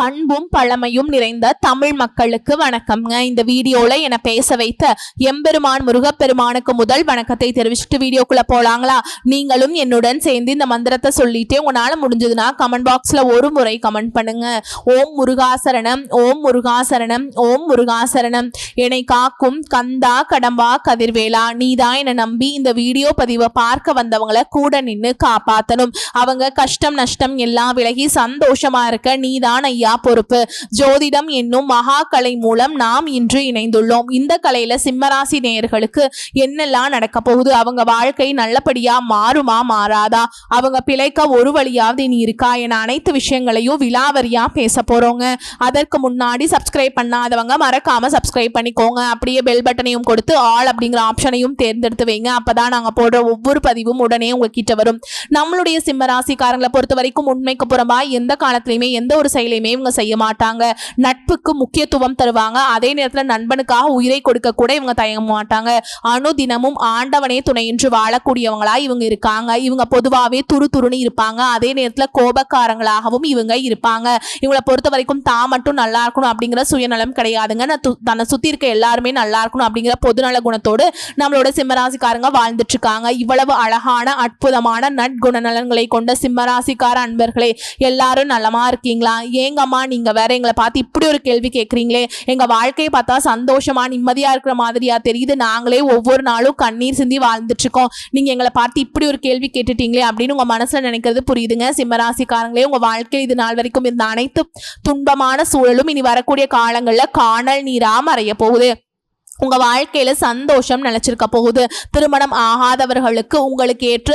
பண்பும் பழமையும் நிறைந்த தமிழ் மக்களுக்கு வணக்கம்ங்க இந்த வீடியோல என பேச வைத்த எம்பெருமான் முருகப்பெருமானுக்கு முதல் வணக்கத்தை தெரிவிச்சுட்டு வீடியோக்குள்ள போலாங்களா? நீங்களும் என்னுடன் சேர்ந்து இந்த மந்திரத்தை சொல்லிட்டே உங்களால முடிஞ்சதுன்னா கமெண்ட் பாக்ஸ்ல ஒரு முறை கமெண்ட் பண்ணுங்க. ஓம் முருகாசரணம் ஓம் முருகாசரணம் ஓம் முருகாசரணம். என்னை காக்கும் கந்தா கடம்பா கதிர்வேலா நீதான் என்னை நம்பி இந்த வீடியோ பதிவை பார்க்க வந்தவங்கள கூட நின்று காப்பாத்தணும். அவங்க கஷ்டம் நஷ்டம் எல்லாம் விலகி சந்தோஷமா இருக்க நீதான் ஐயா. பொறுப்பு. ஜோதிடம் என்னும் மகா கலை மூலம் நாம் இன்று இணைந்துள்ளோம். இந்த கலையில சிம்மராசி நேயர்களுக்கு என்னெல்லாம் நடக்க போகுது? அவங்க வாழ்க்கை நல்லபடியா மாறுமா மாறாதா? அவங்க பிழைக்க ஒரு வழியாவது நீ இருக்கா என அனைத்து விஷயங்களையும் விலாவரியா பேச போறோங்க. அதற்கு முன்னாடி சப்ஸ்கிரைப் பண்ணாதவங்க மறக்காம சப்ஸ்கிரைப் பண்ணிக்கோங்க. அப்படியே பெல் பட்டனையும் கொடுத்து ஆல் அப்படிங்கிற ஆப்ஷனையும் தேர்ந்தெடுத்து வைங்க. அப்பதான் நாங்க போடுற ஒவ்வொரு பதிவும் உடனே உங்ககிட்ட வரும். நம்மளுடைய சிம்மராசிக்காரங்களை பொறுத்த வரைக்கும் உண்மைக்கு புறமா எந்த காலத்திலையுமே எந்த ஒரு செயலையுமே இவங்க செய்ய மாட்டாங்க. நட்புக்கு முக்கியத்துவம் தருவாங்க. அதே நேரத்தில் நண்பனுக்காக உயிரை கொடுக்க கூட இவங்க தயங்க மாட்டாங்க. அனுதினமும் ஆண்டவனே துணை என்று வாழக்கூடியவங்களா இவங்க இருக்காங்க. இவங்க பொதுவாகவே துரு துருன்னு இருப்பாங்க. அதே நேரத்தில் கோபக்காரங்களாகவும் இவங்க இருப்பாங்க. இவங்களை பொறுத்த வரைக்கும் தான் மட்டும் நல்லா இருக்கணும் அப்படிங்கிற சுயநலம் கிடையாதுங்க. நான் தன்னை சுத்தி இருக்க எல்லாருமே நல்லா இருக்கணும் அப்படிங்கிற பொதுநல குணத்தோடு நம்மளோட சிம்மராசிக்காரங்க வாழ்ந்துட்டு இருக்காங்க இவ்வளவு அழகான அற்புதமான நற்குணநலன்களை கொண்ட சிம்மராசிக்கார அன்பர்களே எல்லாரும் நலமா இருக்கீங்களா? ஏங்க ஏங்கம்மா நீங்கள் வேற எங்களை பார்த்து இப்படி ஒரு கேள்வி கேட்குறீங்களே. எங்கள் வாழ்க்கையை பார்த்தா சந்தோஷமா நிம்மதியாக இருக்கிற மாதிரியா தெரியுது. நாங்களே ஒவ்வொரு நாளும் கண்ணீர் சிந்தி வாழ்ந்துட்டுருக்கோம். நீங்கள் எங்களை பார்த்து இப்படி ஒரு கேள்வி கேட்டுட்டீங்களே அப்படின்னு உங்கள் மனசில் நினைக்கிறது புரியுதுங்க. சிம்மராசிக்காரங்களே உங்கள் வாழ்க்கையில் இது நாள் வரைக்கும் இருந்த அனைத்து துன்பமான சூழலும் இனி வரக்கூடிய காலங்களில் காணல் நீரா மறைய போகுது. உங்கள் வாழ்க்கையில சந்தோஷம் நினைச்சிருக்க போகுது. திருமணம் ஆகாதவர்களுக்கு உங்களுக்கு ஏற்ற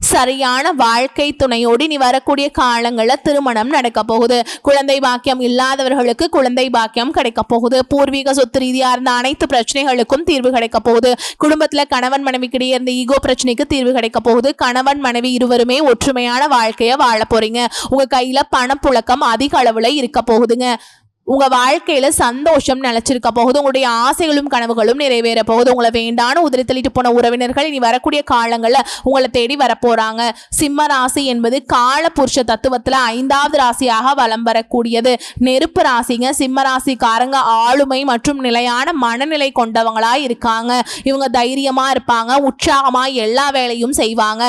சரியான வாழ்க்கை துணையோடு நீ வரக்கூடிய காலங்களில் திருமணம் நடக்க போகுது. குழந்தை பாக்கியம் இல்லாதவர்களுக்கு குழந்தை பாக்கியம் கிடைக்க போகுது. பூர்வீக சொத்து ரீதியாக இருந்த அனைத்து பிரச்சனைகளுக்கும் தீர்வு கிடைக்க போகுது. குடும்பத்தில் கணவன் மனைவிக்கிடையே இருந்த ஈகோ பிரச்சனைக்கு தீர்வு கிடைக்க போகுது. கணவன் மனைவி இருவருமே ஒற்றுமையான வாழ்க்கையை வாழ போறீங்க. உங்க கையில பணப்புழக்கம் அதிக அளவுல இருக்க போகுதுங்க. உங்கள் வாழ்க்கையில் சந்தோஷம் நிலைச்சிருக்க போகுது. உங்களுடைய ஆசைகளும் கனவுகளும் நிறைவேற போகுது. உங்களை வேண்டான உதிரி தள்ளிட்டு போன உறவினர்கள் இனி வரக்கூடிய காலங்களில் உங்களை தேடி வரப்போகிறாங்க சிம்ம ராசி என்பது கால புருஷ தத்துவத்தில் ஐந்தாவது ராசியாக வலம் வரக்கூடியது. நெருப்பு ராசிங்க சிம்ம ராசிக்காரங்க ஆளுமை மற்றும் நிலையான மனநிலை கொண்டவங்களாக இருக்காங்க. இவங்க தைரியமாக இருப்பாங்க உற்சாகமாக எல்லா வேலையும் செய்வாங்க.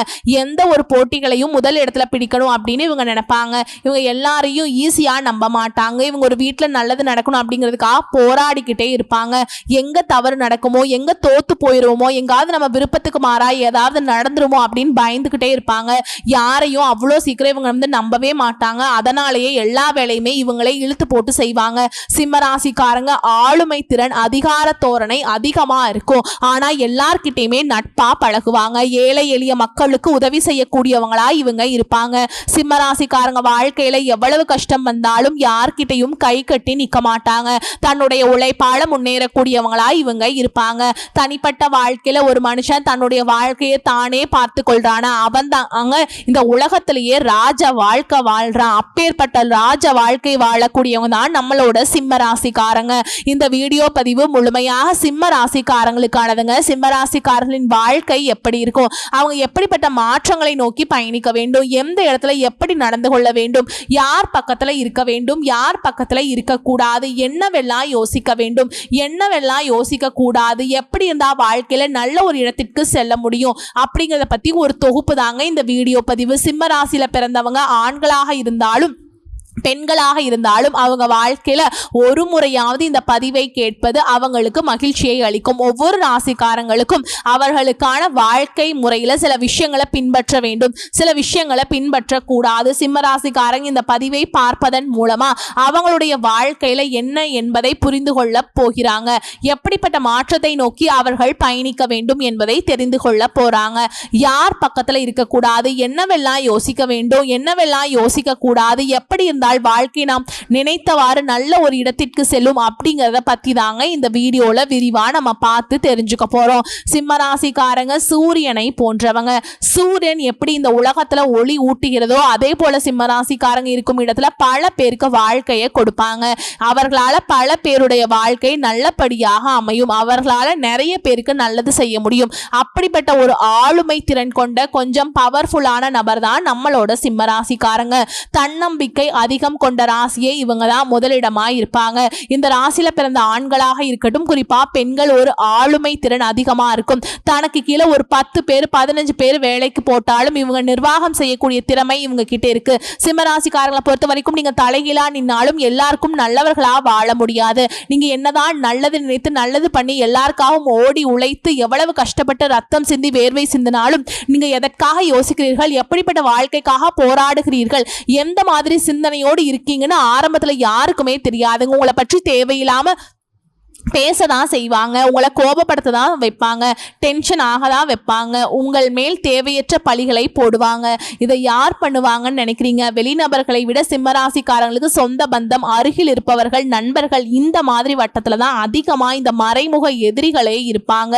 எந்த ஒரு போட்டிகளையும் முதல் இடத்துல பிடிக்கணும் அப்படின்னு இவங்க நினைப்பாங்க. இவங்க எல்லாரையும் ஈஸியாக நம்ப மாட்டாங்க. இவங்க ஒரு வீட்டில் நல்லது நடக்கணும் அப்படிங்கிறதுக்காக போராடிக்கிட்டே இருப்பாங்க. எங்க தவறு நடக்குமோ எங்க தோத்து போயிருவோமோ எங்காவது நம்ம விருப்பத்துக்கு மாறா ஏதாவது நடந்துருமோ அப்படின்னு பயந்துக்கிட்டே இருப்பாங்க. யாரையும் அவ்வளோ சீக்கிரம் இவங்க வந்து நம்பவே மாட்டாங்க. அதனாலேயே எல்லா வேலையுமே இவங்களே இழுத்து போட்டு செய்வாங்க. சிம்மராசிக்காரங்க ஆளுமை திறன் அதிகார தோரணை அதிகமா இருக்கும். ஆனா எல்லார்கிட்டயுமே நட்பா பழகுவாங்க. ஏழை எளிய மக்களுக்கு உதவி செய்யக்கூடியவங்களா இவங்க இருப்பாங்க. சிம்மராசிக்காரங்க வாழ்க்கையில எவ்வளவு கஷ்டம் வந்தாலும் யார்கிட்டையும் கை கட்டி நிற்க மாட்டாங்க. தன்னுடைய உழைப்பால முன்னேறக்கூடியவங்களா இவங்க இருப்பாங்க. தனிப்பட்ட வாழ்க்கையில ஒரு மனுஷன் தன்னுடைய வாழ்க்கையை தானே பார்த்து கொள்றானா? அவன் தாங்க இந்த உலகத்திலேயே ராஜ வாழ்க்கை வாழ்றான். அப்பேற்பட்ட ராஜ வாழ்க்கை வாழக்கூடியவங்க தான் நம்மளோட சிம்ம ராசிக்காரங்க. இந்த வீடியோ பதிவு முழுமையாக சிம்ம ராசிக்காரங்களுக்கானதுங்க. சிம்ம ராசிக்காரர்களின் வாழ்க்கை எப்படி இருக்கும்? அவங்க எப்படிப்பட்ட மாற்றங்களை நோக்கி பயணிக்க வேண்டும்? எந்த இடத்துல எப்படி நடந்து கொள்ள வேண்டும்? யார் பக்கத்துல இருக்க வேண்டும்? யார் பக்கத்துல இருக்கக்கூடாது என்னவெல்லாம் யோசிக்க வேண்டும்? என்னவெல்லாம் யோசிக்க கூடாது? எப்படி இருந்தால் வாழ்க்கையில் நல்ல ஒரு இடத்திற்கு செல்ல முடியும்? அப்படிங்கிறத பற்றி ஒரு தொகுப்பு தாங்க இந்த வீடியோ பதிவு. சிம்மராசியில் பிறந்தவங்க ஆண்களாக இருந்தாலும் பெண்களாக இருந்தாலும் அவங்க வாழ்க்கையில் ஒரு முறையாவது இந்த பதிவை கேட்பது அவங்களுக்கு மகிழ்ச்சியை அளிக்கும். ஒவ்வொரு ராசிக்காரங்களுக்கும் அவர்களுக்கான வாழ்க்கை முறையில் சில விஷயங்களை பின்பற்ற வேண்டும். சில விஷயங்களை பின்பற்றக்கூடாது. சிம்ம ராசிக்காரங்க இந்த பதிவை பார்ப்பதன் மூலமாக அவங்களுடைய வாழ்க்கையில் என்ன என்பதை புரிந்து கொள்ள போகிறாங்க. எப்படிப்பட்ட மாற்றத்தை நோக்கி அவர்கள் பயணிக்க வேண்டும் என்பதை தெரிந்து கொள்ள போகிறாங்க யார் பக்கத்தில் இருக்கக்கூடாது? என்னவெல்லாம் யோசிக்க வேண்டும்? என்னவெல்லாம் யோசிக்க கூடாது எப்படி இருந்தால் வாழ்க்கை நாம் நினைத்தவாறு நல்ல ஒரு இடத்திற்கு செல்லும் அப்படிங்கிறத பற்றி தாங்க இந்த வீடியோவில் விரிவாக நம்ம பார்த்து தெரிஞ்சுக்க போறோம். சிம்மராசிக்காரங்க சூரியனை போன்றவங்க. சூரியன் எப்படி இந்த உலகத்தில் ஒளி ஊட்டுகிறதோ அதே போல் சிம்மராசிக்காரங்க இருக்கும் இடத்துல பல பேருக்கு வாழ்க்கையை கொடுப்பாங்க. அவர்களால் பல பேருடைய வாழ்க்கை நல்லபடியாக அமையும். அவர்களால் நிறைய பேருக்கு நல்லது செய்ய முடியும். அப்படிப்பட்ட ஒரு ஆளுமை திறன் கொண்ட கொஞ்சம் பவர்ஃபுல்லான நபர் தான் நம்மளோட சிம்மராசிக்காரங்க. தன்னம்பிக்கை அதிக அதிகம் கொண்ட ராசியே இவங்க தான் முதலிடமா இருப்பாங்க. இந்த ராசியில பிறந்த ஆண்களாக இருக்கட்டும் குறிப்பா பெண்கள் ஒரு ஆளுமை திறன் அதிகமா இருக்கும். தனக்கு கீழே ஒரு பத்து பேர் பதினஞ்சு பேர் வேலைக்கு போட்டாலும் இவங்க நிர்வாகம் செய்யக்கூடிய திறமை இவங்க கிட்ட இருக்கு. சிம்மராசிக்காரங்களை பொறுத்த வரைக்கும் நீங்க தலைகீழா நின்னாலும் எல்லாருக்கும் நல்லவர்களா வாழ முடியாது. நீங்க என்னதான் நல்லது நினைத்து நல்லது பண்ணி எல்லாருக்காகவும் ஓடி உழைத்து எவ்வளவு கஷ்டப்பட்டு ரத்தம் சிந்தி வேர்வை சிந்தினாலும் நீங்க எதற்காக யோசிக்கிறீர்கள்? எப்படிப்பட்ட வாழ்க்கைக்காக போராடுகிறீர்கள்? எந்த மாதிரி ஓடி இருக்கீங்கன்னு ஆரம்பத்தில் யாருக்குமே தெரியாதுங்க. உங்களை பற்றி தேவையில்லாமல் பேச தான் செய்வாங்க உங்களை கோபப்படுத்த தான் வைப்பாங்க டென்ஷன் ஆக தான் வைப்பாங்க உங்கள் மேல் தேவையற்ற பழிகளை போடுவாங்க. இதை யார் பண்ணுவாங்கன்னு நினைக்கிறீங்க? வெளிநபர்களை விட சிம்மராசிக்காரங்களுக்கு சொந்த பந்தம் அருகில் இருப்பவர்கள் நண்பர்கள் இந்த மாதிரி வட்டத்தில் தான் அதிகமாக இந்த மறைமுக எதிரிகளே இருப்பாங்க.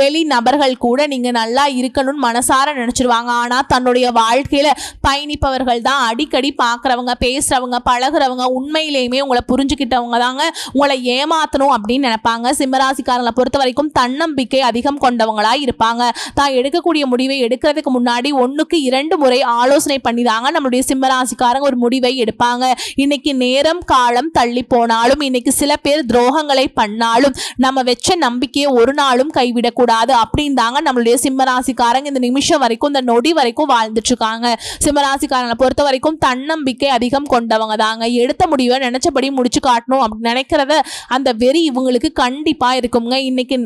வெளிநபர்கள் கூட நீங்கள் நல்லா இருக்கணும்னு மனசார நினச்சிருவாங்க. ஆனால் தன்னுடைய வாழ்க்கையில் பயணிப்பவர்கள் தான் அடிக்கடி பார்க்குறவங்க பேசுகிறவங்க பழகுறவங்க உண்மையிலேயுமே உங்களை புரிஞ்சுக்கிட்டவங்க தாங்க. உங்களை ஏமாற்றணும் அப்படின்னு நினைப்பாங்க. சிம்மராசிக்காரங்களை பொறுத்த வரைக்கும் தன்னம்பிக்கை அதிகம் கொண்டவங்களா இருப்பாங்க. தான் எடுக்கக்கூடிய முடிவை எடுக்கிறதுக்கு முன்னாடி ஒன்னுக்கு இரண்டு முறை ஆலோசனை பண்ணி தாங்க நம்மளுடைய சிம்மராசிக்காரங்க ஒரு முடிவை எடுப்பாங்க. இன்னைக்கு நேரம் காலம் தள்ளி போனாலும் இன்னைக்கு சில பேர் துரோகங்களை பண்ணாலும் நம்ம வச்ச நம்பிக்கையை ஒரு நாளும் கைவிடக்கூடாது அப்படின்னு தாங்க நம்மளுடைய சிம்மராசிக்காரங்க இந்த நிமிஷம் வரைக்கும் இந்த நொடி வரைக்கும் வாழ்ந்துட்டு இருக்காங்க சிம்மராசிக்காரங்களை பொறுத்த வரைக்கும் தன்னம்பிக்கை அதிகம் கொண்டவங்க தாங்க எடுத்த முடிவை நினைச்சபடி முடிச்சு காட்டணும் அப்படின்னு நினைக்கிறத அந்த வெறி இவங்க இவங்களுக்கு கண்டிப்பா இருக்குங்க. இன்னைக்கு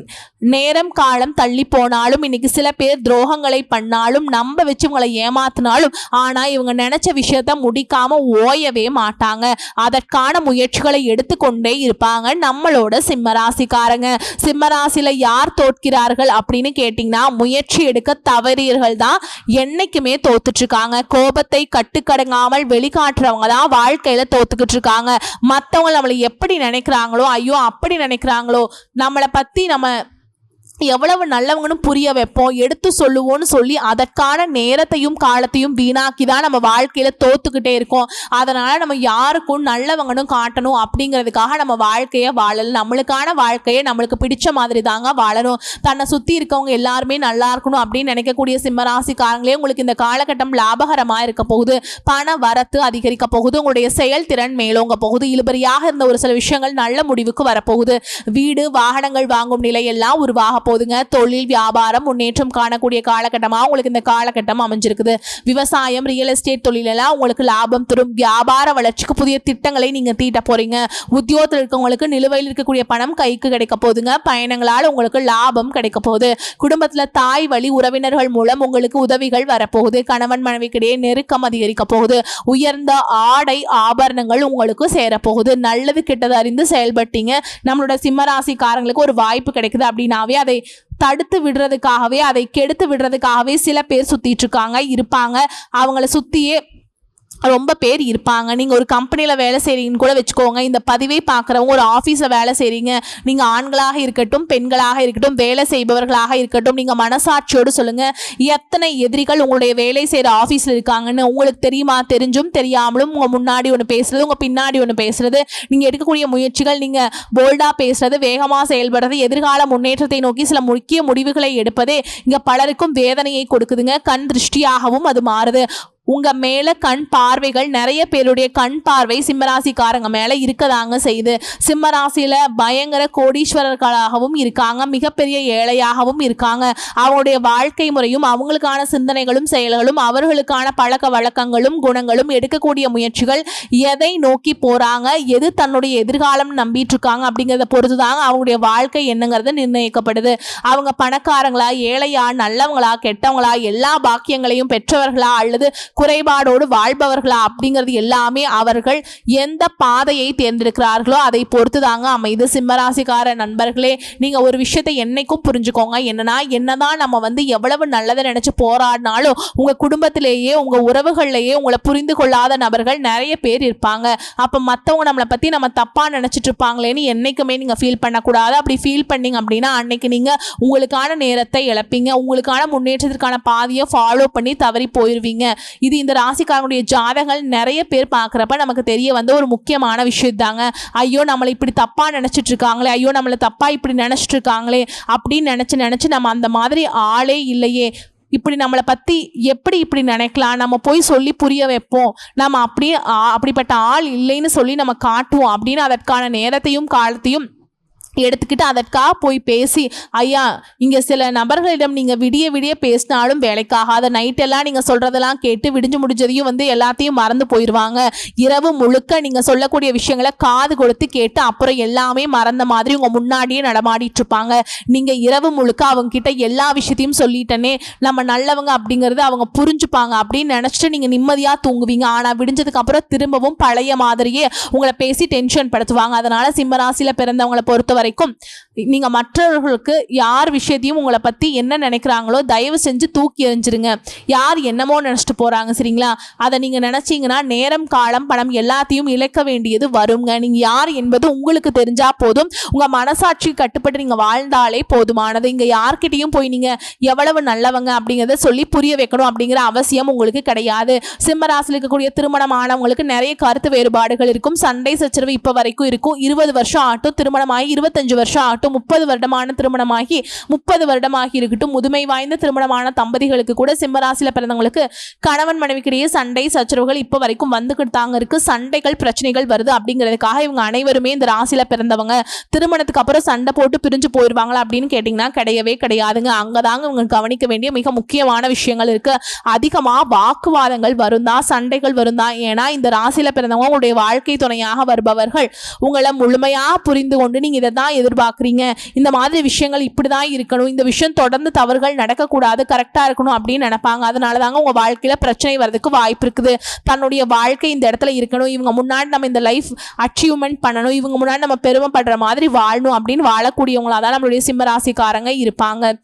நேரம் காலம் தள்ளி போனாலும் இன்னைக்கு சில பேர் துரோகங்களை பண்ணாலும் நம்ப வச்சு இவங்களை ஏமாத்தினாலும் ஆனா இவங்க நினைச்ச விஷயத்த முடிக்காமல் ஓயவே மாட்டாங்க. அதற்கான முயற்சிகளை எடுத்துக்கொண்டே இருப்பாங்க. நம்மளோட சிம்மராசிக்காரங்க. சிம்மராசியில் யார் தோற்கிறார்கள் அப்படின்னு கேட்டிங்கன்னா முயற்சி எடுக்க தவறியர்கள் தான் என்னைக்குமே தோத்துட்ருக்காங்க. கோபத்தை கட்டுக்கடங்காமல் வெளிக்காட்டுறவங்க தான் வாழ்க்கையில் தோத்துக்கிட்டு இருக்காங்க மற்றவங்க நம்மளை எப்படி நினைக்கிறாங்களோ ஐயோ அப்படி நினைக்கிறாங்களோ? நம்மளை பத்தி நம்ம எவ்வளவு நல்லவங்கன்னு புரிய வைப்போம் எடுத்து சொல்லுவோம்னு சொல்லி அதற்கான நேரத்தையும் காலத்தையும் வீணாக்கி தான் நம்ம வாழ்க்கையில தோத்துக்கிட்டே இருக்கோம். அதனால நம்ம யாருக்கும் நல்லவங்கனும் காட்டணும் அப்படிங்கிறதுக்காக நம்ம வாழ்க்கையை வாழலாம் நம்மளுக்கான வாழ்க்கையை நம்மளுக்கு பிடிச்ச மாதிரி தாங்க வாழணும். தன்னை சுத்தி இருக்கவங்க எல்லாருமே நல்லா இருக்கணும் அப்படின்னு நினைக்கக்கூடிய சிம்மராசிக்காரங்களே உங்களுக்கு இந்த காலகட்டம் லாபகரமா இருக்க போகுது. பண வரத்து அதிகரிக்க போகுது. உங்களுடைய செயல்திறன் மேலோங்க போகுது. இழுபறியாக இருந்த ஒரு சில விஷயங்கள் நல்ல முடிவுக்கு வரப்போகுது. வீடு வாகனங்கள் வாங்கும் நிலையெல்லாம் உருவாக போதுங்க. தொழில் வியாபாரம் முன்னேற்றம் காணக்கூடிய காலகட்டமாக உங்களுக்கு இந்த காலகட்டம் அமைஞ்சிருக்குது. விவசாயம் ரியல் எஸ்டேட் தொழிலெல்லாம் உங்களுக்கு லாபம் தரும். வியாபார வளர்ச்சிக்கு புதிய திட்டங்களை நீங்கள் தீட்ட போகிறீங்க உத்தியோகத்தில் இருக்கவங்களுக்கு நிலுவையில் இருக்கக்கூடிய பணம் கைக்கு கிடைக்க போகுதுங்க பயணங்களால் உங்களுக்கு லாபம் கிடைக்க போகுது. குடும்பத்தில் தாய் வழி உறவினர்கள் மூலம் உங்களுக்கு உதவிகள் வரப்போகுது. கணவன் மனைவிக்கிடையே நெருக்கம் அதிகரிக்க போகுது. உயர்ந்த ஆடை ஆபரணங்கள் உங்களுக்கு சேரப்போகுது. நல்லது கெட்டது அறிந்து செயல்பட்டீங்க. நம்மளோட சிம்மராசிக்காரங்களுக்கு ஒரு வாய்ப்பு கிடைக்குது அப்படின்னாவே அதை தடுத்து விடுறதுக்காகவே அதை கெடுத்து விடுறதுக்காகவே சில பேர் சுத்திட்டு இருக்காங்க இருப்பாங்க. அவங்கள சுத்தியே ரொம்ப பேர் இருப்பாங்க. நீங்கள் ஒரு கம்பெனியில் வேலை செய்கிறீங்கன்னு கூட வச்சுக்கோங்க. இந்த பதிவை பார்க்குறவங்க ஒரு ஆஃபீஸில் வேலை செய்கிறீங்க நீங்கள் ஆண்களாக இருக்கட்டும் பெண்களாக இருக்கட்டும் வேலை செய்பவர்களாக இருக்கட்டும் நீங்கள் மனசாட்சியோடு சொல்லுங்கள் எத்தனை எதிரிகள் உங்களுடைய வேலை செய்கிற ஆஃபீஸில் இருக்காங்கன்னு உங்களுக்கு தெரியுமா? தெரிஞ்சும் தெரியாமலும் உங்கள் முன்னாடி ஒன்று பேசுகிறது உங்கள் பின்னாடி ஒன்று பேசுகிறது நீங்கள் எடுக்கக்கூடிய முயற்சிகள் நீங்கள் போல்டாக பேசுகிறது வேகமாக செயல்படுறது எதிர்கால முன்னேற்றத்தை நோக்கி சில முக்கிய முடிவுகளை எடுப்பதே இங்கே பலருக்கும் வேதனையை கொடுக்குதுங்க. கண் திருஷ்டியாகவும் அது மாறுது. உங்க மேல கண் பார்வைகள் நிறைய பேருடைய கண் பார்வை சிம்மராசிக்காரங்க மேல இருக்கதாங்க செய்யுது. சிம்மராசியில பயங்கர கோடீஸ்வரர்களாகவும் இருக்காங்க மிகப்பெரிய ஏழையாகவும் இருக்காங்க. அவங்களுடைய வாழ்க்கை முறையும் அவங்களுக்கான சிந்தனைகளும் செயல்களும் அவர்களுக்கான பழக்க வழக்கங்களும் குணங்களும் எடுக்கக்கூடிய முயற்சிகள் எதை நோக்கி போறாங்க எது தன்னுடைய எதிர்காலம் நம்பிட்டு இருக்காங்க அப்படிங்கிறத பொறுத்து தாங்க அவங்களுடைய வாழ்க்கை என்னங்கிறது நிர்ணயிக்கப்படுது. அவங்க பணக்காரங்களா ஏழையா நல்லவங்களா கெட்டவங்களா எல்லா பாக்கியங்களையும் பெற்றவர்களா அல்லது குறைபாடோடு வாழ்பவர்களா அப்படிங்கிறது எல்லாமே அவர்கள் எந்த பாதையை தேர்ந்தெடுக்கிறார்களோ அதை பொறுத்து தாங்க அமைது சிம்மராசிக்கார நண்பர்களே நீங்க ஒரு விஷயத்தை என்னைக்கும் புரிஞ்சுக்கோங்க. என்னன்னா என்னதான் நம்ம வந்து எவ்வளவு நல்லதை நினைச்சு போராடினாலும் உங்க குடும்பத்திலேயே உங்க உறவுகள்லேயே உங்களை புரிந்து கொள்ளாத நபர்கள் நிறைய பேர் இருப்பாங்க. அப்ப மத்தவங்க நம்மளை பத்தி நம்ம தப்பா நினைச்சிட்டு இருப்பாங்களேன்னு என்னைக்குமே நீங்க ஃபீல் பண்ணக்கூடாது. அப்படி ஃபீல் பண்ணீங்க அப்படின்னா அன்னைக்கு நீங்க உங்களுக்கான நேரத்தை இழப்பீங்க. உங்களுக்கான முன்னேற்றத்திற்கான பாதையை ஃபாலோ பண்ணி தவறி போயிருவீங்க. இது இந்த ராசிக்காரனுடைய ஜாதகங்கள் நிறைய பேர் பார்க்குறப்ப நமக்கு தெரிய வந்த ஒரு முக்கியமான விஷயம் தாங்க ஐயோ நம்மளை இப்படி தப்பாக நினச்சிட்டு இருக்காங்களே ஐயோ நம்மளை தப்பாக இப்படி நினச்சிட்டு இருக்காங்களே அப்படின்னு நினச்சி நினச்சி நம்ம அந்த மாதிரி ஆளே இல்லையே. இப்படி நம்மளை பற்றி எப்படி இப்படி நினைக்கலாம்? நம்ம போய் சொல்லி புரிய வைப்போம். நம்ம அப்படியே ஆ, அப்படிப்பட்ட ஆள் இல்லைன்னு சொல்லி நம்ம காட்டுவோம் அப்படின்னு அதற்கான நேரத்தையும் காலத்தையும் எடுத்துக்கிட்டு அதற்காக போய் பேசி ஐயா இங்கே சில நபர்களிடம் நீங்கள் விடிய விடிய பேசினாலும் வேலைக்காகாத நைட்டெல்லாம் நீங்கள் சொல்கிறதெல்லாம் கேட்டு விடிஞ்சு முடிஞ்சதையும் வந்து எல்லாத்தையும் மறந்து போயிடுவாங்க இரவு முழுக்க நீங்கள் சொல்லக்கூடிய விஷயங்களை காது கொடுத்து கேட்டு அப்புறம் எல்லாமே மறந்த மாதிரி உங்கள் முன்னாடியே நடமாடிட்டு இருப்பாங்க நீங்கள் இரவு முழுக்க அவங்க கிட்ட எல்லா விஷயத்தையும் சொல்லிட்டனே நம்ம நல்லவங்க அப்படிங்கிறது அவங்க புரிஞ்சுப்பாங்க. அப்படின்னு நினச்சிட்டு நீங்கள் நிம்மதியாக தூங்குவீங்க. ஆனால் விடிஞ்சதுக்கு அப்புறம் திரும்பவும் பழைய மாதிரியே உங்களை பேசி டென்ஷன் படுத்துவாங்க. அதனால் சிம்மராசியில் பிறந்தவங்களை பொறுத்தவரை வரைக்கும். நீங்கள் மற்றவர்களுக்கு யார் விஷயத்தையும் உங்களை பற்றி என்ன நினைக்கிறாங்களோ தயவு செஞ்சு தூக்கி எறிஞ்சிருங்க. யார் என்னமோ நினச்சிட்டு போகிறாங்க சரிங்களா? அதை நீங்கள் நினச்சிங்கன்னா நேரம் காலம் பணம் எல்லாத்தையும் இழக்க வேண்டியது வருங்க. நீங்கள் யார் என்பது உங்களுக்கு தெரிஞ்சா போதும். உங்கள் மனசாட்சி கட்டுப்பட்டு நீங்கள் வாழ்ந்தாலே போதுமானது. இங்கே யார்கிட்டையும் போய் நீங்கள் எவ்வளவு நல்லவங்க அப்படிங்கிறத சொல்லி புரிய வைக்கணும் அப்படிங்கிற அவசியம் உங்களுக்கு கிடையாது. சிம்மராசியில் இருக்கக்கூடிய திருமணம் ஆனவங்களுக்கு நிறைய கருத்து வேறுபாடுகள் இருக்கும். சண்டை சச்சரவு இப்போ வரைக்கும் இருக்கும். இருபது வருஷம் ஆட்டும் திருமணமாகி இருபத்தஞ்சு வருஷம் ஆகட்டும் முப்பது வருடமான திருமணமாகி முப்பது வருடமாகி இருக்கட்டும் முதுமை வாய்ந்த திருமணமான தம்பதிகளுக்கு கூட சிம்மராசியில் பிறந்தவங்களுக்கு கணவன் மனைவிக்கிடையே சண்டை சச்சரவுகள் இப்போ வரைக்கும் வந்துக்கிட்டு தாங்க இருக்கு. சண்டைகள் பிரச்சனைகள் வருது அப்படிங்கிறதுக்காக இவங்க அனைவருமே இந்த ராசியில் பிறந்தவங்க. திருமணத்துக்கு அப்புறம் சண்டை போட்டு பிரிஞ்சு போயிடுவாங்களா அப்படின்னு கேட்டிங்கன்னா கிடையவே கிடையாதுங்க. அங்கதாங்க இவங்க கவனிக்க வேண்டிய மிக முக்கியமான விஷயங்கள் இருக்கு. அதிகமாக வாக்குவாதங்கள் வரும் தான் சண்டைகள் வரும் தான் ஏன்னா இந்த ராசியில் பிறந்தவங்க உங்களுடைய வாழ்க்கை துணையாக வருபவர்கள். உங்களை முழுமையாக புரிந்து கொண்டு நீங்கள் இதை தான் எதிர்பார்க்குறீங்க? இந்த மாதிரி விஷயங்கள் இப்படி தான் இருக்கணும். இந்த விஷயம் தொடர்ந்து தவறுகள் நடக்கக்கூடாது கரெக்டாக இருக்கணும் அப்படின்னு நினைப்பாங்க. அதனால தாங்க உங்கள் வாழ்க்கையில் பிரச்சனை வர்றதுக்கு வாய்ப்பு இருக்குது. தன்னுடைய வாழ்க்கை இந்த இடத்துல இருக்கணும். இவங்க முன்னாடி நம்ம இந்த லைஃப் அச்சீவ்மெண்ட் பண்ணணும். இவங்க முன்னாடி நம்ம பெருமைப்படுற மாதிரி வாழணும் அப்படின்னு வாழக்கூடியவங்களாக தான் நம்மளுடைய சிம்மராசிக்காரங்க இருப்பாங்க.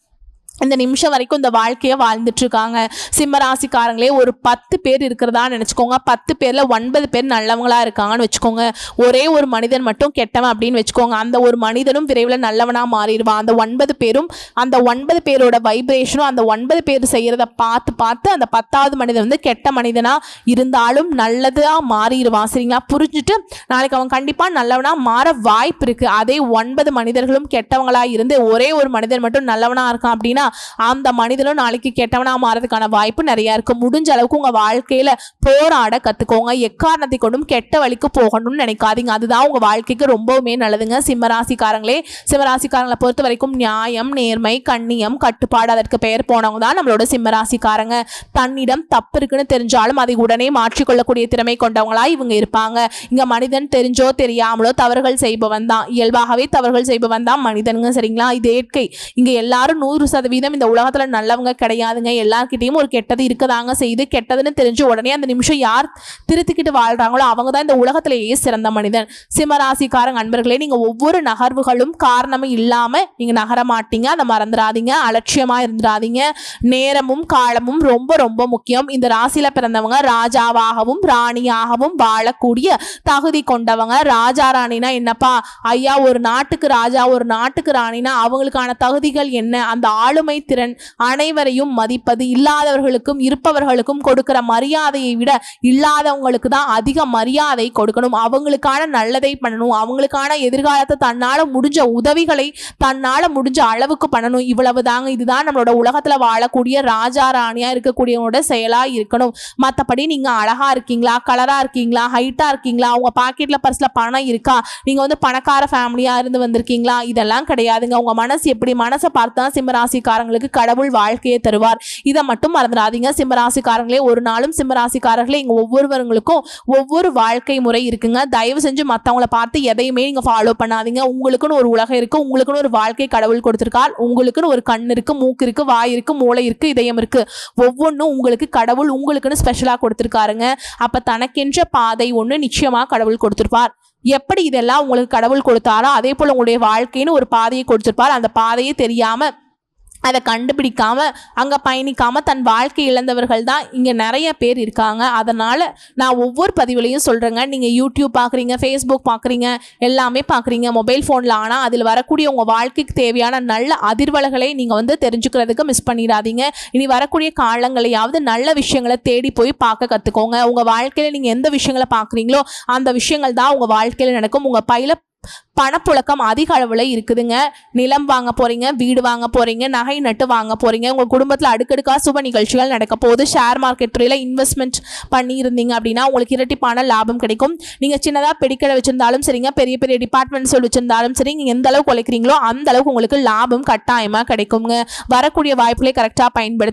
இந்த நிமிஷம் வரைக்கும் இந்த வாழ்க்கையை வாழ்ந்துட்டு இருக்காங்க சிம்மராசிக்காரங்களே ஒரு பத்து பேர் இருக்கிறதா நினச்சிக்கோங்க. பத்து பேரில் ஒன்பது பேர் நல்லவங்களா இருக்காங்கன்னு வச்சுக்கோங்க. ஒரே ஒரு மனிதன் மட்டும் கெட்டவன் அப்படின்னு வச்சுக்கோங்க. அந்த ஒரு மனிதனும் விரைவில் நல்லவனாக மாறிடுவான். அந்த ஒன்பது பேரும் அந்த ஒன்பது பேரோட வைப்ரேஷனும் அந்த ஒன்பது பேர் செய்கிறத பார்த்து பார்த்து அந்த பத்தாவது மனிதன் வந்து கெட்ட மனிதனாக இருந்தாலும் நல்லதாக மாறிடுவான். சரிங்களா? புரிஞ்சுட்டு நாளைக்கு அவன் கண்டிப்பாக நல்லவனாக மாற வாய்ப்பு இருக்குது அதே ஒன்பது மனிதர்களும் கெட்டவங்களாக இருந்து ஒரே ஒரு மனிதன் மட்டும் நல்லவனாக இருக்கான் அப்படின்னா அந்த மனிதனும் நாளைக்கு கெட்டவனா மாறதுக்கான வாய்ப்பு நிறைய இருக்கு. முடிஞ்ச அளவுக்கு உங்க வாழ்க்கையில போராட கத்துக்கோங்க. எக்காரணத்தை கொண்டும் கெட்ட வழிக்கு போகணும்னு நினைக்காதீங்க. அதுதான் உங்க வாழ்க்கைக்கு ரொம்பவுமே நல்லதுங்க. சிம்மராசிக்காரங்களே சிம்மராசிக்காரங்களை பொறுத்த வரைக்கும் நியாயம் நேர்மை கண்ணியம் கட்டுப்பாடு அதற்கு பெயர் போனவங்க தான் நம்மளோட சிம்மராசிக்காரங்க. தன்னிடம் தப்பு இருக்குன்னு தெரிஞ்சாலும் அதை உடனே மாற்றிக்கொள்ளக்கூடிய திறமை கொண்டவங்களா இவங்க இருப்பாங்க. இங்க மனிதன் தெரிஞ்சோ தெரியாமலோ தவறுகள் செய்பவன் தான். இயல்பாகவே தவறுகள் செய்பவன் தான் மனிதனுங்க. சரிங்களா? இது இயற்கை. இங்க எல்லாரும் நூறு சதவீதம் இந்த உலகத்துல நல்லவங்க கிடையாதுங்க. எல்லார்கிட்டயும் ஒரு கெட்டது இருக்கதாங்க செய்து கெட்டதுன்னு தெரிஞ்சு உடனே அந்த நிமிஷம் யார் திருத்திக்கிட்டு வாழ்றாங்களோ அவங்க தான் இந்த உலகத்திலேயே சிறந்த மனிதன். சிம்மராசிக்காரங்க அன்பர்களே நீங்க ஒவ்வொரு நகர்வுகளும் காரணமும் இல்லாம நீங்க நகர மாட்டீங்க. அதை மறந்துடாதீங்க. அலட்சியமா இருந்துடாதீங்க. நேரமும் காலமும் ரொம்ப ரொம்ப முக்கியம். இந்த ராசியில பிறந்தவங்க ராஜாவாகவும் ராணியாகவும் வாழக்கூடிய தகுதி கொண்டவங்க. ராஜா ராணினா என்னப்பா? ஐயா ஒரு நாட்டுக்கு ராஜா ஒரு நாட்டுக்கு ராணினா அவங்களுக்கான தகுதிகள் என்ன? அந்த ஆளுமை திறன் அனைவரையும் மதிப்பது இல்லாதவர்களுக்கும் இருப்பவர்களுக்கும் கொடுக்கிற மரியாதையை விட இல்லாதவங்களுக்கு தான் அதிக மரியாதை கொடுக்கணும். அவங்களுக்கான நல்லதை பண்ணணும். அவங்களுக்கான எதிர்காலத்தை தன்னால் முடிஞ்ச உதவிகளை தன்னால் முடிஞ்ச அளவுக்கு பண்ணணும். இவ்வளவு தாங்க இதுதான் நம்மளோட உலகத்தில் வாழக்கூடிய ராஜா ராணியாக இருக்கக்கூடியவங்களோட செயலாக இருக்கணும். மற்றபடி நீங்கள் அழகாக இருக்கீங்களா கலராக இருக்கீங்களா ஹைட்டாக இருக்கீங்களா உங்கள் பாக்கெட்டில் பர்ஸில் பணம் இருக்கா நீங்கள் வந்து பணக்கார ஃபேமிலியாக இருந்து வந்திருக்கீங்களா இதெல்லாம் கிடையாதுங்க. உங்கள் மனசு எப்படி? மனசை பார்த்தா சிம்மராசிக்காரங்களுக்கு கடவுள் வாழ்க்கையை தருவார். இதை மட்டும் மறந்துடாதீங்க. சிம்மராசிக்காரங்களே ஒரு நாளும் சிம்மராசிக்காரர்களே இங்கே ஒவ்வொருவருங்களுக்கும் ஒவ்வொரு வாழ்க்கை முறை இருக்குங்க. தயவு செஞ்சு மற்றவங்கள பார்த்து எதையுமே நீங்கள் ஃபாலோ பண்ணாதீங்க. உங்களுக்குன்னு ஒரு உலகம் இருக்கு. உங்களுக்குன்னு ஒரு வாழ்க்கை கடவுள் கொடுத்துருக்கார். உங்களுக்குன்னு ஒரு கண் இருக்கு மூக்கு இருக்கு வாய் இருக்கு மூளை இருக்கு இதயம் இருக்கு. ஒவ்வொன்றும் உங்களுக்கு கடவுள் உங்களுக்குன்னு ஸ்பெஷலாக கொடுத்துருக்காருங்க. அப்போ தனக்கென்ற பாதை ஒன்று நிச்சயமாக கடவுள் கொடுத்துருப்பார். எப்படி இதெல்லாம் உங்களுக்கு கடவுள் கொடுத்தாரோ அதே போல் உங்களுடைய வாழ்க்கைன்னு ஒரு பாதையை கொடுத்துருப்பார். அந்த பாதையை தெரியாமல் அதை கண்டுபிடிக்காம அங்கே பயணிக்காமல் தன் வாழ்க்கை இழந்தவர்கள் தான் இங்கே நிறைய பேர் இருக்காங்க. அதனால் நான் ஒவ்வொரு பதிவுலையும் சொல்கிறேங்க நீங்கள் யூடியூப் பார்க்குறீங்க ஃபேஸ்புக் பார்க்குறீங்க எல்லாமே பார்க்குறீங்க மொபைல் ஃபோனில் ஆனால் அதில் வரக்கூடிய உங்கள் வாழ்க்கைக்கு தேவையான நல்ல அதிர்வலைகளை நீங்கள் வந்து தெரிஞ்சுக்கிறதுக்கு மிஸ் பண்ணிடாதீங்க. இனி வரக்கூடிய காலங்களையாவது நல்ல விஷயங்களை தேடி போய் பார்க்க கற்றுக்கோங்க உங்கள் வாழ்க்கையில் நீங்கள் எந்த விஷயங்களை பார்க்குறீங்களோ அந்த விஷயங்கள் தான் உங்கள் வாழ்க்கையில் நடக்கும். உங்கள் பையில பணப்புழக்கம் அதிக அளவில் இருக்குதுங்க. நிலம் வாங்க போகிறீங்க வீடு வாங்க போகிறீங்க நகை நட்டு வாங்க போகிறீங்க உங்கள் குடும்பத்தில் அடுக்கடுக்காக சுப நிகழ்ச்சிகள் நடக்க போகுது. ஷேர் மார்க்கெட் துறையில் இன்வெஸ்ட்மெண்ட் பண்ணியிருந்தீங்க அப்படின்னா உங்களுக்கு இரட்டிப்பான லாபம் கிடைக்கும். நீங்கள் சின்னதாக பெடிக்கடை வச்சுருந்தாலும் சரிங்க பெரிய பெரிய டிபார்ட்மெண்ட் ஸ்டோர் வச்சிருந்தாலும் சரி நீங்கள் எந்த அளவுக்கு உழைக்கிறீங்களோ அந்த அளவுக்கு உங்களுக்கு லாபம் கட்டாயமாக கிடைக்குங்க. வரக்கூடிய வாய்ப்புகளை கரெக்டாக பயன்படுத்தி